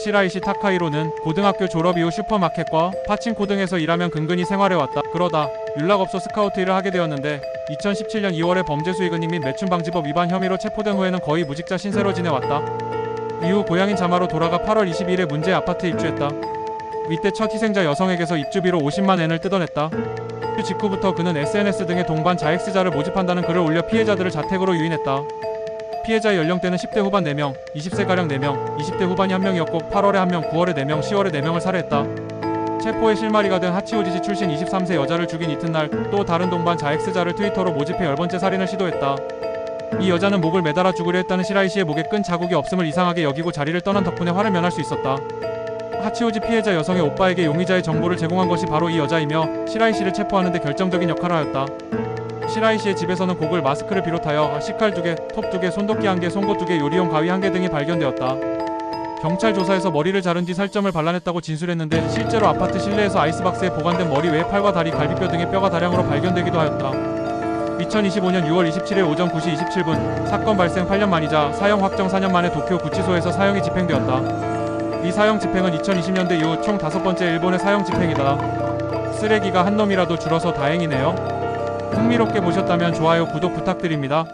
시라이시 타카이로는 고등학교 졸업 이후 슈퍼마켓과 파친코 등에서 일하면 근근히 생활해왔다. 그러다 윤락업소 스카우트 일을 하게 되었는데 2017년 2월에 범죄 수익은닉 및 매춘방지법 위반 혐의로 체포된 후에는 거의 무직자 신세로 지내왔다. 이후 고향인 자마로 돌아가 8월 22일에 문제 아파트에 입주했다. 이때 첫 희생자 여성에게서 입주비로 50만 엔을 뜯어냈다. 그 직후부터 그는 SNS 등의 동반 자익스자를 모집한다는 글을 올려 피해자들을 자택으로 유인했다. 피해자의 연령대는 10대 후반 4명, 20세가량 4명, 20대 후반이 1명이었고 8월에 1명, 9월에 4명, 10월에 4명을 살해했다. 체포의 실마리가 된 하치오지지 출신 23세 여자를 죽인 이튿날 또 다른 동반 자익스자를 트위터로 모집해 열 번째 살인을 시도했다. 이 여자는 목을 매달아 죽으려 했다는 시라이 씨의 목에 끈 자국이 없음을 이상하게 여기고 자리를 떠난 덕분에 화를 면할 수 있었다. 하치오지 피해자 여성의 오빠에게 용의자의 정보를 제공한 것이 바로 이 여자이며 시라이 씨를 체포하는 데 결정적인 역할을 하였다. 시라이 씨의 집에서는 고글 마스크를 비롯하여 식칼 2개, 톱 2개, 손도끼 1개, 송곳 2개, 요리용 가위 1개 등이 발견되었다. 경찰 조사에서 머리를 자른 뒤 살점을 발라냈다고 진술했는데 실제로 아파트 실내에서 아이스박스에 보관된 머리 외에 팔과 다리, 갈비뼈 등의 뼈가 다량으로 발견되기도 하였다. 2025년 6월 27일 오전 9시 27분 사건 발생 8년 만이자 사형 확정 4년 만에 도쿄 구치소에서 사형이 집행되었다. 이 사형 집행은 2020년대 이후 총 다섯 번째 일본의 사형 집행이다. 쓰레기가 한 놈이라도 줄어서 다행이네요. 흥미롭게 보셨다면 좋아요, 구독 부탁드립니다.